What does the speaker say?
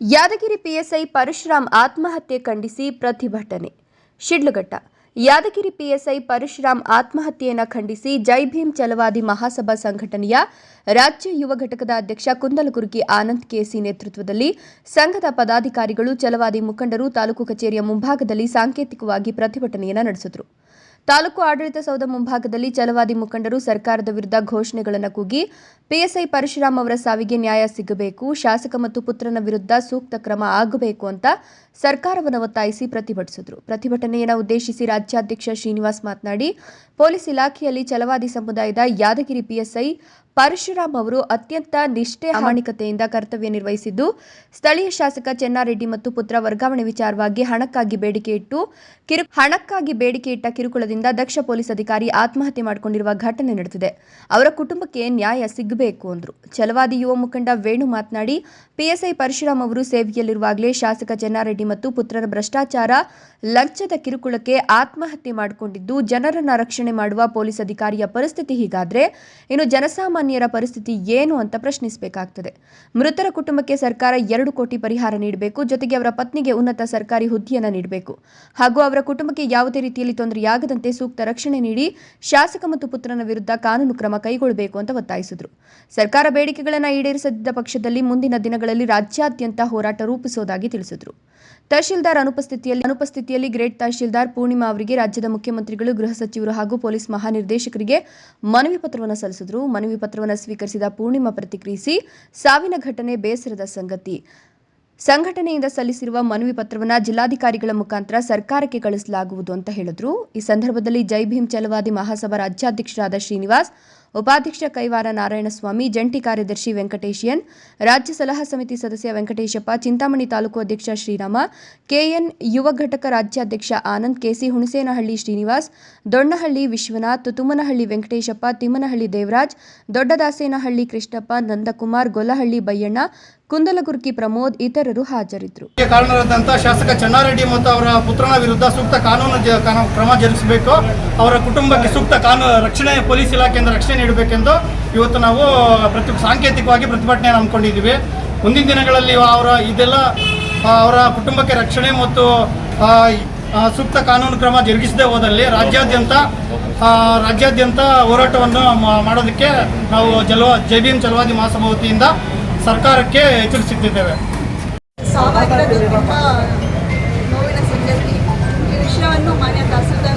Yadgir PSI Parashuram ಆತ್ಮಹತ್ಯೆ ಖಂಡಿಸಿ ಪ್ರತಿಭಟನೆ. ಶಿಡ್ಲಘಟ್ಟ, ಯಾದಗಿರಿ ಪಿಎಸ್ಐ ಪರಶುರಾಮ್ ಆತ್ಮಹತ್ಯೆಯನ್ನು ಖಂಡಿಸಿ ಜೈ ಭೀಮ್ ಚಲವಾದಿ ಮಹಾಸಭಾ ಸಂಘಟನೆಯ ರಾಜ್ಯ ಯುವ ಘಟಕದ ಅಧ್ಯಕ್ಷ ಕುಂದಲಗುರ್ಗಿ ಆನಂದ್ ಕೆಸಿ ನೇತೃತ್ವದಲ್ಲಿ ಸಂಘದ ಪದಾಧಿಕಾರಿಗಳು ಚಲವಾದಿ ಮುಖಂಡರು ತಾಲೂಕು ಕಚೇರಿಯ ಮುಂಭಾಗದಲ್ಲಿ ಸಾಂಕೇತಿಕವಾಗಿ ಪ್ರತಿಭಟನೆಯನ್ನು ನಡೆಸಿದರು. ತಾಲೂಕು ಆಡಳಿತ ಸೌಧ ಮುಂಭಾಗದಲ್ಲಿ ಛಲವಾದಿ ಮುಖಂಡರು ಸರ್ಕಾರದ ವಿರುದ್ಧ ಘೋಷಣೆಗಳನ್ನು ಕೂಗಿ, ಪಿಎಸ್ಐ ಪರಶುರಾಮ್ ಅವರ ಸಾವಿಗೆ ನ್ಯಾಯ ಸಿಗಬೇಕು, ಶಾಸಕ ಮತ್ತು ಪುತ್ರನ ವಿರುದ್ಧ ಸೂಕ್ತ ಕ್ರಮ ಆಗಬೇಕು ಅಂತ ಸರ್ಕಾರವನ್ನು ಒತ್ತಾಯಿಸಿ ಪ್ರತಿಭಟಿಸಿದರು. ಪ್ರತಿಭಟನೆಯನ್ನು ಉದ್ದೇಶಿಸಿ ರಾಜ್ಯಾಧ್ಯಕ್ಷ ಶ್ರೀನಿವಾಸ್ ಮಾತನಾಡಿ, ಪೊಲೀಸ್ ಇಲಾಖೆಯಲ್ಲಿ ಛಲವಾದಿ ಸಮುದಾಯದ ಯಾದಗಿರಿ ಪಿಎಸ್ಐ ಪರಶುರಾಮ್ ಅವರು ಅತ್ಯಂತ ನಿಷ್ಠೆ ಪ್ರಾಮಾಣಿಕತೆಯಿಂದ ಕರ್ತವ್ಯ ನಿರ್ವಹಿಸಿದ್ದು ಸ್ಥಳೀಯ ಶಾಸಕ ಚೆನ್ನಾರೆಡ್ಡಿ ಮತ್ತು ಪುತ್ರ ವರ್ಗಾವಣೆ ವಿಚಾರವಾಗಿ ಹಣಕ್ಕಾಗಿ ಬೇಡಿಕೆ ಇಟ್ಟು ಕಿರು ಹಣಕ್ಕಾಗಿ ಬೇಡಿಕೆ ಇಟ್ಟ ಕಿರುಕುಳದಿಂದ ದಕ್ಷ ಪೊಲೀಸ್ ಅಧಿಕಾರಿ ಆತ್ಮಹತ್ಯೆ ಮಾಡಿಕೊಂಡಿರುವ ಘಟನೆ ನಡೆದಿದೆ. ಅವರ ಕುಟುಂಬಕ್ಕೆ ನ್ಯಾಯ ಸಿಗಬೇಕು ಅಂದರು. ಛಲವಾದಿ ಯುವ ಮುಖಂಡ ವೇಣು ಮಾತನಾಡಿ ಪಿಎಸ್ಐ ಪರಶುರಾಮ್ ಅವರು ಸೇವೆಯಲ್ಲಿರುವಾಗಲೇ ಶಾಸಕ ಚೆನ್ನಾರೆಡ್ಡಿ ಮತ್ತು ಪುತ್ರರ ಭ್ರಷ್ಟಾಚಾರ ಲಂಚದ ಕಿರುಕುಳಕ್ಕೆ ಆತ್ಮಹತ್ಯೆ ಮಾಡಿಕೊಂಡಿದ್ದು ಜನರನ್ನ ರಕ್ಷಣೆ ಮಾಡುವ ಪೊಲೀಸ್ ಅಧಿಕಾರಿಯ ಪರಿಸ್ಥಿತಿ ಹೀಗಾದ್ರೆ ಇನ್ನು ಜನಸಾಮಾನ್ಯರ ಪರಿಸ್ಥಿತಿ ಏನು ಅಂತ ಪ್ರಶ್ನಿಸಬೇಕಾಗ್ತದೆ. ಮೃತರ ಕುಟುಂಬಕ್ಕೆ ಸರ್ಕಾರ ಎರಡು ಕೋಟಿ ಪರಿಹಾರ ನೀಡಬೇಕು, ಜೊತೆಗೆ ಅವರ ಪತ್ನಿಗೆ ಉನ್ನತ ಸರ್ಕಾರಿ ಹುದ್ದೆಯನ್ನು ನೀಡಬೇಕು. ಹಾಗೂ ಅವರ ಕುಟುಂಬಕ್ಕೆ ಯಾವುದೇ ರೀತಿಯಲ್ಲಿ ತೊಂದರೆಯಾಗದಂತೆ ಸೂಕ್ತ ರಕ್ಷಣೆ ನೀಡಿ ಶಾಸಕ ಮತ್ತು ಪುತ್ರನ ವಿರುದ್ಧ ಕಾನೂನು ಕ್ರಮ ಕೈಗೊಳ್ಳಬೇಕು ಅಂತ ಒತ್ತಾಯಿಸಿದರು. ಸರ್ಕಾರ ಬೇಡಿಕೆಗಳನ್ನು ಈಡೇರಿಸದಿದ್ದ ಪಕ್ಷದಲ್ಲಿ ಮುಂದಿನ ದಿನಗಳಲ್ಲಿ ರಾಜ್ಯಾದ್ಯಂತ ಹೋರಾಟ ರೂಪಿಸುವುದಾಗಿ ತಿಳಿಸಿದರು. ತಹಶೀಲ್ದಾರ್ ಅನುಪಸ್ಥಿತಿಯಲ್ಲಿ ಅನುಪಸ್ಥಿತಿಯಲ್ಲಿ ಗ್ರೇಟ್ ತಹಶೀಲ್ದಾರ್ ಪೂರ್ಣಿಮಾ ಅವರಿಗೆ ರಾಜ್ಯದ ಮುಖ್ಯಮಂತ್ರಿಗಳು, ಗೃಹ ಸಚಿವರು ಹಾಗೂ ಪೊಲೀಸ್ ಮಹಾನಿರ್ದೇಶಕರಿಗೆ ಮನವಿ ಪತ್ರವನ್ನು ಸಲ್ಲಿಸಿದರು. ಮನವಿ ಪತ್ರವನ್ನು ಸ್ವೀಕರಿಸಿದ ಪೂರ್ಣಿಮಾ ಪ್ರತಿಕ್ರಿಯಿಸಿ, ಸಾವಿನ ಘಟನೆ ಬೇಸರದ ಸಂಗತಿ. ಸಂಘಟನೆಯಿಂದ ಸಲ್ಲಿಸಿರುವ ಮನವಿ ಪತ್ರವನ್ನು ಜಿಲ್ಲಾಧಿಕಾರಿಗಳ ಮುಖಾಂತರ ಸರ್ಕಾರಕ್ಕೆ ಕಳಿಸಲಾಗುವುದು ಅಂತ ಹೇಳಿದ್ರು. ಈ ಸಂದರ್ಭದಲ್ಲಿ ಜೈ ಭೀಮ್ ಚಲವಾದಿ ಮಹಾಸಭಾ ರಾಜ್ಯಾಧ್ಯಕ್ಷರಾದ ಶ್ರೀನಿವಾಸ್ ಉಪಾಧ್ಯಕ್ಷ ಕೈವಾರ ನಾರಾಯಣಸ್ವಾಮಿ, ಜಂಟಿ ಕಾರ್ಯದರ್ಶಿ ವೆಂಕಟೇಶಿಯನ್, ರಾಜ್ಯ ಸಲಹಾ ಸಮಿತಿ ಸದಸ್ಯ ವೆಂಕಟೇಶಪ್ಪ, ಚಿಂತಾಮಣಿ ತಾಲೂಕು ಅಧ್ಯಕ್ಷ ಶ್ರೀರಾಮ, ಕೆಎನ್ ಯುವ ಘಟಕ ರಾಜ್ಯಾಧ್ಯಕ್ಷ ಆನಂದ್, ಕೆಸಿ ಹುಣಸೇನಹಳ್ಳಿ ಶ್ರೀನಿವಾಸ್, ದೊಣ್ಣಹಳ್ಳಿ ವಿಶ್ವನಾಥ್ ತುಮ್ಮನಹಳ್ಳಿ ವೆಂಕಟೇಶಪ್ಪ, ತಿಮ್ಮನಹಳ್ಳಿ ದೇವರಾಜ್, ದೊಡ್ಡದಾಸೇನಹಳ್ಳಿ ಕೃಷ್ಣಪ್ಪ, ನಂದಕುಮಾರ್, ಗೊಲ್ಲಹಳ್ಳಿ ಬಯ್ಯಣ್ಣ ಕುಂದಲಗುರ್ಕಿ ಪ್ರಮೋದ್ ಇತರರು ಹಾಜರಿದ್ದರು. ಕಾರಣರಾದಂತಹ ಶಾಸಕ ಚನ್ನಾರೆಡ್ಡಿ ಮತ್ತು ಅವರ ಪುತ್ರನ ವಿರುದ್ಧ ಸೂಕ್ತ ಕಾನೂನು ಕ್ರಮ ಜರುಗಿಸಬೇಕು. ಅವರ ಕುಟುಂಬಕ್ಕೆ ಸೂಕ್ತ ಕಾನೂನು ರಕ್ಷಣೆ ಪೊಲೀಸ್ ಇಲಾಖೆಯಿಂದ ರಕ್ಷಣೆ ನೀಡಬೇಕೆಂದು ಇವತ್ತು ನಾವು ಪ್ರತಿ ಸಾಂಕೇತಿಕವಾಗಿ ಪ್ರತಿಭಟನೆ ಹಮ್ಮಿಕೊಂಡಿದ್ದೀವಿ. ಮುಂದಿನ ದಿನಗಳಲ್ಲಿ ಅವರ ಇದೆಲ್ಲ ಅವರ ಕುಟುಂಬಕ್ಕೆ ರಕ್ಷಣೆ ಮತ್ತು ಸೂಕ್ತ ಕಾನೂನು ಕ್ರಮ ಜರುಗಿಸದೆ ಹೋದಲ್ಲಿ ರಾಜ್ಯಾದ್ಯಂತ ರಾಜ್ಯಾದ್ಯಂತ ಹೋರಾಟವನ್ನು ಮಾಡೋದಕ್ಕೆ ನಾವು ಜಲವ ಜೈ ಚಲವಾದಿ ಮಹಾಸಭಾ ವತಿಯಿಂದ ಸರ್ಕಾರಕ್ಕೆ ಎಚ್ಚರಿಸುತ್ತಿದ್ದೇವೆ. ಸಾಮಾಜಿಕ ದುರ್ಗಮ ನೋವಿನ ಸಂಗತಿ ಈ ವಿಷಯವನ್ನು ಮಾನ್ಯ ತಹಸೀಲ್ದಾರ್